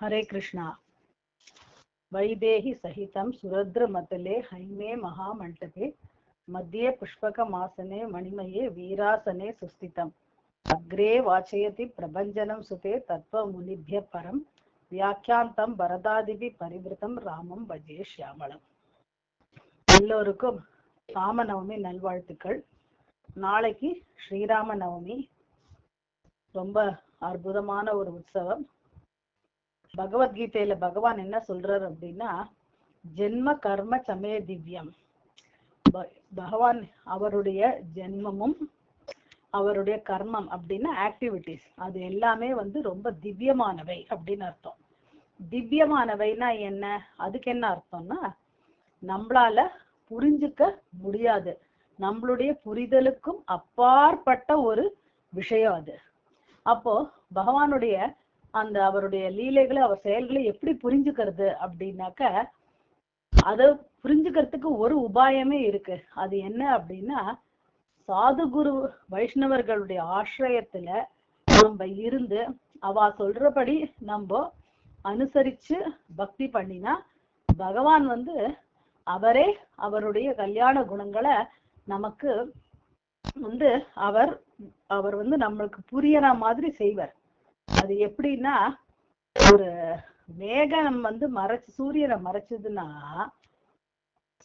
हरे कृष्णा वैदेहि सहितं सुरद्रमतले हैमे महामण्डपे मध्ये पुष्पकमासने मणिमये वीरासने सुस्थितम् अग्रे वाचयति प्रभञ्जनं सुते तत्त्वमुनिभ्यः परं व्याख्यान्तं வரதாதிபி பரிவிருத்தம் ராமம் பஜே ஷியாமளம் எல்லோருக்கும் ராமநவமி நல்வாழ்த்துக்கள் நாளைக்கு ஸ்ரீராம நவமி ரொம்ப அற்புதமான ஒரு உற்சவம் பகவத்கீதையில பகவான் என்ன சொல்றாரு அப்படின்னா ஜென்ம கர்ம சமய திவ்யம். ப- பகவான் அவருடைய ஜென்மமும் அவருடைய கர்மம் அப்படின்னா ஆக்டிவிட்டிஸ் அது எல்லாமே வந்து ரொம்ப திவ்யமானவை அப்படின்னு அர்த்தம். திவ்யமானவைனா என்ன? அதுக்கு என்ன அர்த்தம்னா நம்மளால புரிஞ்சுக்க முடியாது. நம்மளுடைய புரிதலுக்கும் அப்பாற்பட்ட ஒரு விஷயம் அது. அப்போ பகவானுடைய அந்த அவருடைய லீலைகளை அவர் செயல்களை எப்படி புரிஞ்சுக்கிறது அப்படின்னாக்க அதை புரிஞ்சுக்கிறதுக்கு ஒரு உபாயமே இருக்கு. அது என்ன அப்படின்னா சாது குரு வைஷ்ணவர்களுடைய ஆசிரயத்துல நம்ம இருந்து அவ சொல்றபடி நம்ம அனுசரிச்சு பக்தி பண்ணினா பகவான் வந்து அவரே அவருடைய கல்யாண குணங்களை நமக்கு வந்து அவர் அவர் வந்து நம்மளுக்கு புரியற மாதிரி செய்வார். அது எப்படின்னா ஒரு மேகம் வந்து மறைச்சு சூரியனை மறைச்சதுன்னா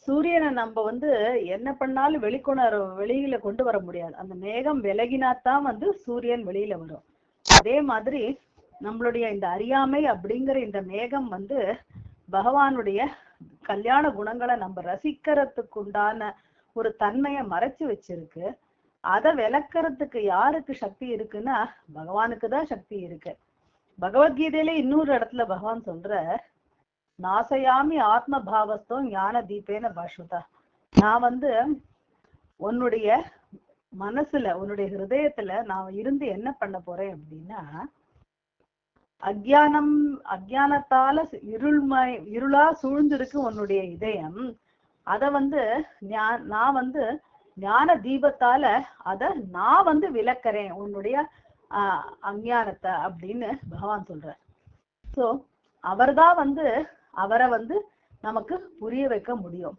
சூரியனை நம்ம வந்து என்ன பண்ணாலும் வெளிக்கொணர் வெளியில கொண்டு வர முடியாது. அந்த மேகம் விலகினாத்தான் வந்து சூரியன் வெளியில வரும். அதே மாதிரி நம்மளுடைய இந்த அறியாமை அப்படிங்கிற இந்த மேகம் வந்து பகவானுடைய கல்யாண குணங்களை நம்ம ரசிக்கிறதுக்கு உண்டான ஒரு தன்மையை மறைச்சு வச்சிருக்கு. அதை விளக்கறதுக்கு யாருக்கு சக்தி இருக்குன்னா பகவானுக்கு தான் சக்தி இருக்கு. பகவத்கீதையில இன்னொரு இடத்துல பகவான் சொல்ற நாசையாமி ஆத்ம பாவஸ்தோ ஞான தீபேன பாஷ்வதா. நான் வந்து உன்னுடைய மனசுல உன்னுடைய ஹிருதயத்துல நான் இருந்து என்ன பண்ண போறேன் அப்படின்னா அக்ஞானம் அக்ஞானத்தால இருள்மை இருளா சூழ்ந்திருக்கு உன்னுடைய இதயம். அத வந்து ஞா- நான் வந்து ஞான தீபத்தால அத நான் வந்து விளக்குறேன் உன்னுடைய ஆஹ் அஞ்ஞானத்தை அப்படின்னு பகவான் சொல்றார். சோ அவர்தான் வந்து அவரை வந்து நமக்கு புரிய வைக்க முடியும்.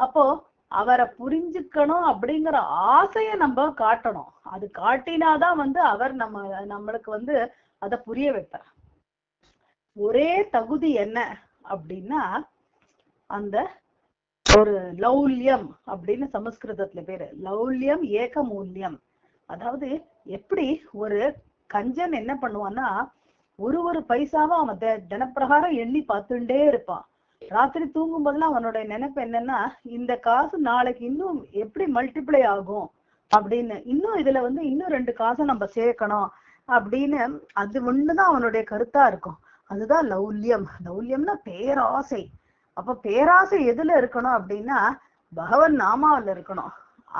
அப்போ அவரை புரிஞ்சுக்கணும் அப்படிங்கிற ஆசைய நம்ம காட்டணும். அது காட்டினாதான் வந்து அவர் நம்ம நம்மளுக்கு வந்து அதை புரிய வைப்பார். ஒரே தகுதி என்ன அப்படின்னா அந்த ஒரு லௌல்யம் அப்படின்னு சமஸ்கிருதத்துல பேரு. லௌல்யம் ஏக மூல்யம் அதாவது எப்படி ஒரு கஞ்சன் என்ன பண்ணுவான்னா ஒரு ஒரு பைசாவும் அவன் தினப்பிரகாரம் எண்ணி பார்த்துட்டே இருப்பான். ராத்திரி தூங்கும் போதெல்லாம் அவனுடைய நினைப்பு என்னன்னா இந்த காசு நாளைக்கு இன்னும் எப்படி மல்டிப்ளை ஆகும் அப்படின்னு. இன்னும் இதுல வந்து இன்னும் ரெண்டு காசை நம்ம சேர்க்கணும் அப்படின்னு. அது ஒண்ணுதான் அவனுடைய கருத்தா இருக்கும். அதுதான் லௌல்யம். லௌல்யம்னா பேராசை. அப்ப பேராசை எதுல இருக்கணும் அப்படின்னா பகவன் நாமாவில் இருக்கணும்.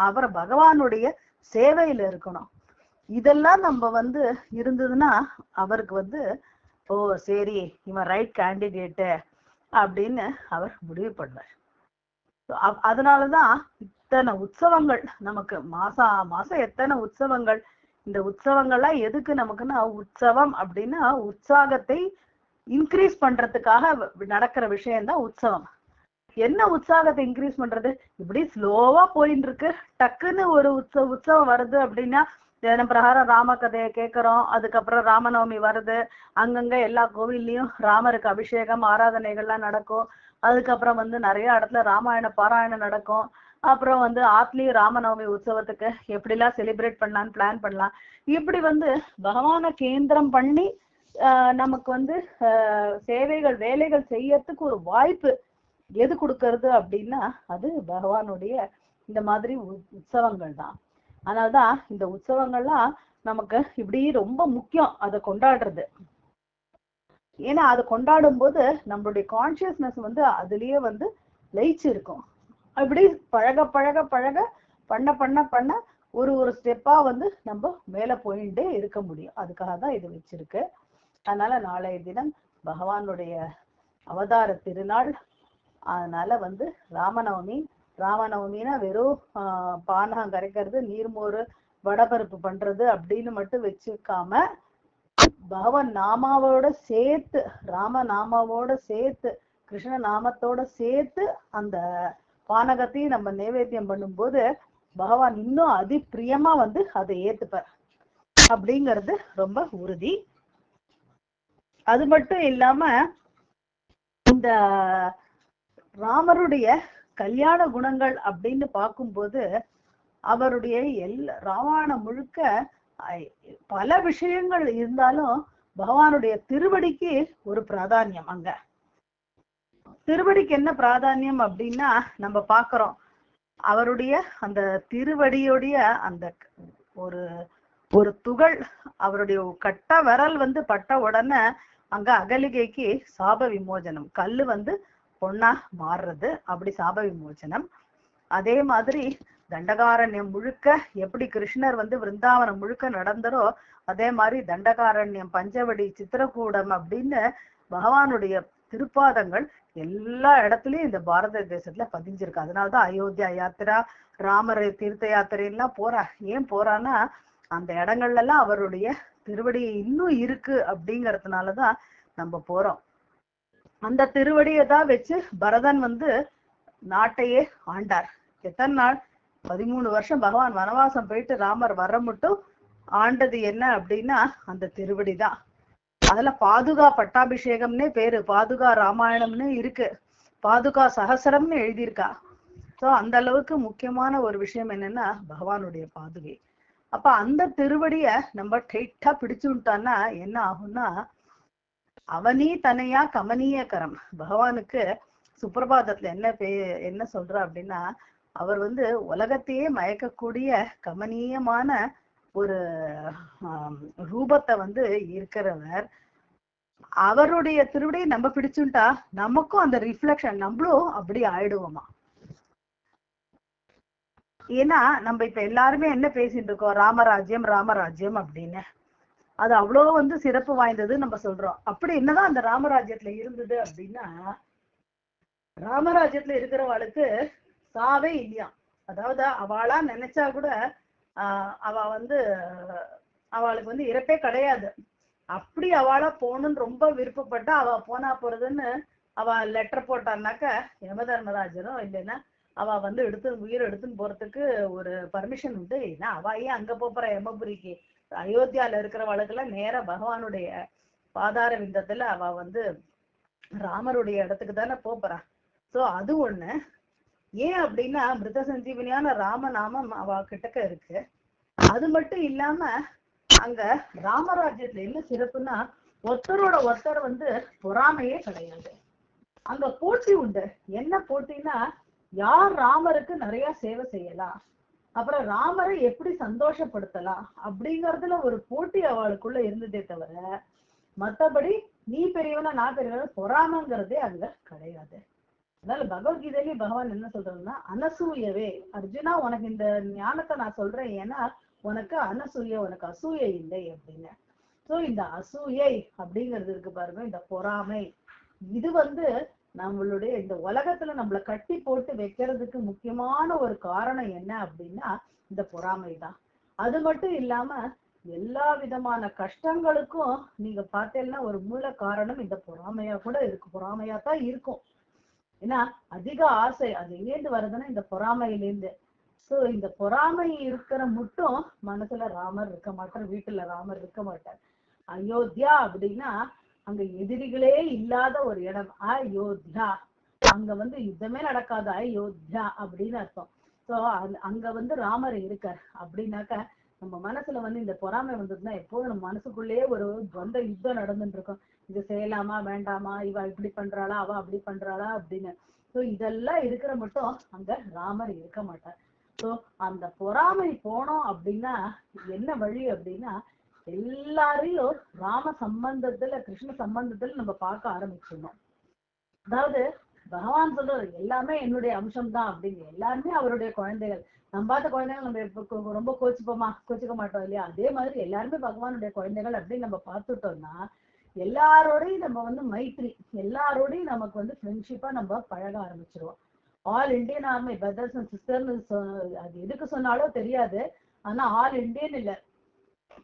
அவர் பகவானுடைய சேவையில இருக்கணும். இதெல்லாம் நம்ம வந்து இருந்ததுன்னா அவருக்கு வந்து ஓ சரி இவன் ரைட் கேண்டிடேட்டு அப்படின்னு அவர் முடிவு பண்ணுவார். அதனாலதான் இத்தனை உற்சவங்கள் நமக்கு மாசா மாசம் எத்தனை உற்சவங்கள் இந்த உற்சவங்கள்லாம் எதுக்கு நமக்குன்னா உற்சவம் அப்படின்னா உற்சாகத்தை இன்க்ரீஸ் பண்றதுக்காக நடக்கிற நடக்கிற விஷயம்தான் உற்சவம். என்ன உற்சாகத்தை இன்க்ரீஸ் பண்றது? இப்படி ஸ்லோவா போயின்னு இருக்கு டக்குன்னு ஒரு உற்சவ உற்சவம் வருது அப்படின்னா தினம் பிரகாரம் ராம கதையை கேட்கிறோம். அதுக்கப்புறம் ராமநவமி வருது. அங்கங்க எல்லா கோவில்லையும் ராமருக்கு அபிஷேகம் ஆராதனைகள்லாம் நடக்கும். அதுக்கப்புறம் வந்து நிறைய இடத்துல ராமாயண பாராயணம் நடக்கும். அப்புறம் வந்து ஆத்லயும் ராமநவமி உற்சவத்துக்கு எப்படிலாம் செலிப்ரேட் பண்ணலாம்னு பிளான் பண்ணலாம். இப்படி வந்து பகவானை கேந்திரம் பண்ணி நமக்கு வந்து ஆஹ் சேவைகள் வேலைகள் செய்யறதுக்கு ஒரு வாய்ப்பு எது கொடுக்கறது அப்படின்னா அது பகவானுடைய இந்த மாதிரி உ- உற்சவங்கள் தான். அதனால்தான் இந்த உற்சவங்கள்லாம் நமக்கு இப்படி ரொம்ப முக்கியம் அதை கொண்டாடுறது. ஏன்னா அதை கொண்டாடும் போது நம்மளுடைய கான்சியஸ்னஸ் வந்து அதுலயே வந்து லயிச்சு இருக்கும் அப்படி பழக பழக பழக பண்ண பண்ண பண்ண ஒரு ஒரு ஸ்டெப்பா வந்து நம்ம மேல போயிட்டே இருக்க முடியும். அதுக்காக தான் இது வச்சிருக்கு. அதனால நாளைய தினம் பகவானுடைய அவதார திருநாள். அதனால வந்து ராமநவமி ராமநவமினா வெறும் ஆஹ், பானகம் கரைக்கிறது நீர்மோறு வடபருப்பு பண்றது அப்படின்னு மட்டும் வச்சுக்காம பகவான் நாமாவோட சேர்த்து ராம நாமாவோட சேர்த்து கிருஷ்ண நாமத்தோட சேர்த்து அந்த பானகத்தையும் நம்ம நைவேத்தியம் பண்ணும்போது பகவான் இன்னும் அதி பிரியமா வந்து அதை ஏத்துப்பார். அப்படிங்கிறது ரொம்ப உறுதி. அது மட்டும் இல்லாம இந்த ராமருடைய கல்யாண குணங்கள் அப்படின்னு பார்க்கும்போது அவருடைய எல் ராமாயணம் முழுக்க பல விஷயங்கள் இருந்தாலும் பகவானுடைய திருவடிக்கு ஒரு பிராதானியம் அங்க. திருவடிக்கு என்ன பிராதானியம் அப்படின்னா நம்ம பாக்குறோம் அவருடைய அந்த திருவடியுடைய அந்த ஒரு ஒரு துகள் அவருடைய கட்ட விரல் வந்து பட்ட உடனே அங்க அகலிகைக்கு சாப விமோச்சனம். கல்லு வந்து பொண்ணா மாறுறது. அப்படி சாப விமோச்சனம். அதே மாதிரி தண்டகாரண்யம் முழுக்க எப்படி கிருஷ்ணர் வந்து விருந்தாவனம் முழுக்க நடந்தாரோ அதே மாதிரி தண்டகாரண்யம் பஞ்சவடி சித்திரக்கூடம் அப்படின்னு பகவானுடைய திருப்பாதங்கள் எல்லா இடத்துலயும் இந்த பாரத தேசத்துல பதிஞ்சிருக்கு. அதனாலதான் அயோத்தியா யாத்திரா ராமர் தீர்த்த யாத்திரை எல்லாம் போறா. ஏன் போறான்னா அந்த இடங்கள்ல எல்லாம் அவருடைய திருவடி இன்னும் இருக்கு அப்படிங்கறதுனாலதான் நம்ம போறோம். அந்த திருவடியை தான் வச்சு பரதன் வந்து நாட்டையே ஆண்டார். எத்தனை நாள்? பதிமூணு வருஷம் பகவான் வனவாசம் போயிட்டு ராமர் வர மட்டும் ஆண்டது என்ன அப்படின்னா அந்த திருவடி தான் அதுல பாதுகா பட்டாபிஷேகம்னே பேரு பாதுகா ராமாயணம்னு இருக்கு. பாதுகா சகசரம்னு எழுதியிருக்கா. சோ அந்த அளவுக்கு முக்கியமான ஒரு விஷயம் என்னன்னா பகவானுடைய பாதுகை. அப்ப அந்த திருவடிய நம்ம டைட்டா பிடிச்சுட்டான்னா என்ன ஆகும்னா அவனி தனையா கமனீயகரம் பகவானுக்கு சுப்பிரபாதத்துல என்ன பே என்ன சொல்ற அப்படின்னா அவர் வந்து உலகத்தையே மயக்கக்கூடிய கமனீயமான ஒரு ரூபத்தை வந்து இருக்கிறவர். அவருடைய திருவிடையை நம்ம பிடிச்சுட்டா நமக்கும் அந்த ரிஃப்ளெக்ஷன் நம்மளும் அப்படி ஆயிடுவோமா? ஏன்னா நம்ம இப்ப எல்லாருமே என்ன பேசிட்டு இருக்கோம்? ராமராஜ்யம் ராமராஜ்யம் அப்படின்னு. அது அவ்வளோ வந்து சிறப்பு வாய்ந்தது நம்ம சொல்றோம். அப்படி என்னதான் அந்த ராமராஜ்யத்துல இருந்தது அப்படின்னா ராமராஜ்யத்துல இருக்கிறவளுக்கு சாவே இல்லையா? அதாவது அவளா நினைச்சா கூட ஆஹ் அவ வந்து அவளுக்கு வந்து இறப்பே கிடையாது. அப்படி அவளா போகணும்னு ரொம்ப விருப்பப்பட்டா அவ போனா போறதுன்னு அவ லெட்டர் போட்டான்னாக்க யம தர்மராஜரும் இல்லைன்னா அவ வந்து எடுத்து உயிர் எடுத்துன்னு போறதுக்கு ஒரு பர்மிஷன் உண்டு. ஏன்னா அவ ஏன் அங்க போற யமபுரிக்கு? அயோத்தியால இருக்கிற வழக்குல நேரா பகவானுடைய பாதார விந்தத்துல அவ வந்து ராமருடைய இடத்துக்கு தானே போறா சோ அது ஒண்ணு. ஏன் அப்படின்னா மிருத சஞ்சீவனியான ராமநாமம் அவ கிட்டக்க இருக்கு. அது மட்டும் இல்லாம அங்க ராமராஜ்யத்துல என்ன சிறப்புன்னா ஒருத்தரோட ஒருத்தர் வந்து பொறாமையே கிடையாது. அங்க போட்டி உண்டு. என்ன போட்டின்னா யார் ராமருக்கு நிறைய சேவை செய்யலாம்? அப்புறம் ராமரை எப்படி சந்தோஷப்படுத்தலாம்? அப்படிங்கறதுல ஒரு போட்டி அவளுக்குள்ள இருந்ததே தவிர மத்தபடி நீ பெரியவனா நான் பெரியவனா பொறாமங்கிறதே அங்க கிடையாது. அதனால பகவத்கீதையிலேயே பகவான் என்ன சொல்றாருன்னா அனசூயவே. அர்ஜுனா உனக்கு இந்த ஞானத்தை நான் சொல்றேன். ஏன்னா உனக்கு அனசூய உனக்கு அசூயை இல்லை அப்படின்னு. சோ இந்த அசூயை அப்படிங்கிறது இருக்கு பாருங்க இந்த பொறாமை. இது வந்து நம்மளுடைய இந்த உலகத்துல நம்மள கட்டி போட்டு வைக்கிறதுக்கு முக்கியமான ஒரு காரணம் என்ன அப்படின்னா இந்த பொறாமை தான் அது மட்டும் இல்லாம எல்லா விதமான கஷ்டங்களுக்கும் நீங்க பார்த்தீங்கன்னா ஒரு மூல காரணம் இந்த பொறாமையா கூட இருக்கு பொறாமையா தான் இருக்கும். ஏன்னா அதிக ஆசை அது எங்கேருந்து வருதுன்னா இந்த பொறாமையிலேருந்து சோ இந்த பொறாமை இருக்கிற மட்டும் மனசுல ராமர் இருக்க மாட்டார் வீட்டுல ராமர் இருக்க மாட்டார். அயோத்தியா அப்படின்னா அங்க எதிரிகளே இல்லாத ஒரு இடம். அயோத்தியா. அங்க வந்து யுத்தமே நடக்காத. அயோத்தியா அப்படின்னு அர்த்தம். சோ அங்க வந்து ராமர் இருக்கார். அப்படின்னாக்க நம்ம மனசுல வந்து இந்த பொறாமை வந்ததுன்னா எப்போதும் நம்ம மனசுக்குள்ளேயே ஒரு துவந்த யுத்தம் நடந்துட்டு இருக்கும் இது செய்யலாமா? வேண்டாமா? இவ இப்படி பண்றாளா? அவ அப்படி பண்றாளா? அப்படின்னு. சோ இதெல்லாம் இருக்கிற மட்டும் அங்க ராமர் இருக்க மாட்டார். சோ அந்த பொறாமை போனோம் அப்படின்னா என்ன வழி அப்படின்னா எல்லாரையும் ராம சம்பந்தத்துல கிருஷ்ண சம்பந்தத்துல நம்ம பார்க்க ஆரம்பிச்சிடணும். அதாவது பகவான் சொல்றாரு எல்லாமே என்னுடைய அம்சம் தான் அப்படின்னு. எல்லாருமே அவருடைய குழந்தைகள். நம்ம பார்த்த குழந்தைகள் நம்ம ரொம்ப கோச்சிப்போமா? கோச்சிக்க மாட்டோம் இல்லையா? அதே மாதிரி எல்லாருமே பகவானுடைய குழந்தைகள் அப்படின்னு நம்ம பார்த்துட்டோம்னா எல்லாரோடையும் நம்ம வந்து மைத்ரி எல்லாரோடையும் நமக்கு வந்து ஃப்ரெண்ட்ஷிப்பா நம்ம பழக ஆரம்பிச்சிருவோம். All Indian army brothers and சிஸ்டர்னு அது எதுக்கு சொன்னாலோ தெரியாது. ஆனா ஆல் இந்தியன் இல்ல.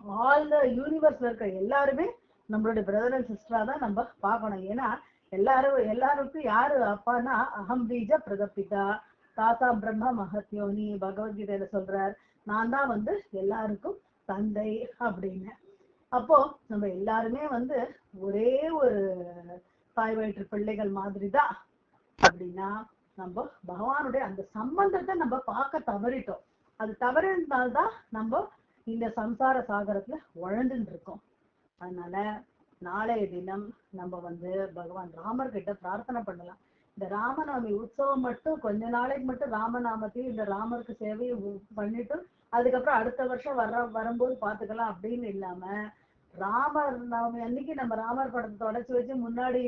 ஆல் த யூனிவர்ஸ்ல இருக்க எல்லாருமே நம்மளுடைய பிரதர் அண்ட் சிஸ்டரா தான் நம்ம பார்க்கணும். ஏன்னா எல்லாரும் எல்லாருக்கும் யாரு அப்பான்னா அகம் பீஜ பிரதப்பிதா. தாத்தா பிரம்ம மகத்யோனி பகவத்கீதையில சொல்றார் நான் தான் வந்து எல்லாருக்கும் தந்தை அப்படின்னு. அப்போ நம்ம எல்லாருமே வந்து ஒரே ஒரு தாய் வயிற்று பிள்ளைகள் மாதிரி தான் அப்படின்னா நம்ம பகவானுடைய அந்த சம்பந்தத்தை நம்ம பார்க்க தவறிட்டோம். அது தவறினால்தான் நம்ம இந்த சம்சார சாகரத்துல உழந்துட்டு இருக்கோம் அதனால நாளைய தினம் நம்ம வந்து பகவான் ராமர் கிட்ட பிரார்த்தனை பண்ணலாம். இந்த ராமநாமி உற்சவம் மட்டும் கொஞ்ச நாளைக்கு மட்டும் ராமநாமத்தையும் இந்த ராமருக்கு சேவையை பண்ணிட்டு அதுக்கப்புறம் அடுத்த வருஷம் வர வரும்போது பாத்துக்கலாம் அப்படின்னு இல்லாம ராமர் நவமி அன்னைக்கு நம்ம ராமர் படத்தை தொடச்சு வச்சு முன்னாடி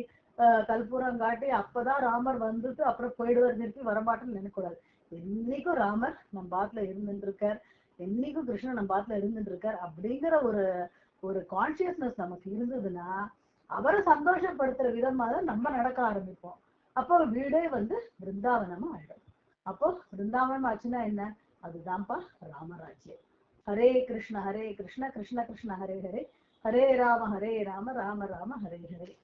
கல்பூரம் காட்டி அப்பதான் ராமர் வந்துட்டு அப்புறம் போயிடுவார் திருப்பி வரமாட்டேன்னு நினைக்கூடாது என்னைக்கும் ராமர் நம்ம பாத்துல இருந்துட்டு இருக்கார் என்னைக்கும் கிருஷ்ணன் நம்ம பாத்துல இருந்துட்டு இருக்கார் அப்படிங்கிற ஒரு ஒரு கான்சியஸ்னஸ் நமக்கு இருந்ததுன்னா அவரை சந்தோஷப்படுத்துற விதமா தான் நம்ம நடக்க ஆரம்பிப்போம். அப்போ வீடே வந்து பிருந்தாவனமா ஆயிடும். அப்போ பிருந்தாவனம் ஆச்சுன்னா என்ன? அதுதான்ப்பா ராமராஜ்யம். ஹரே கிருஷ்ண ஹரே கிருஷ்ண கிருஷ்ண கிருஷ்ண ஹரே ஹரே. ஹரே ராம ஹரே ராம ராம ராம ஹரே ஹரே.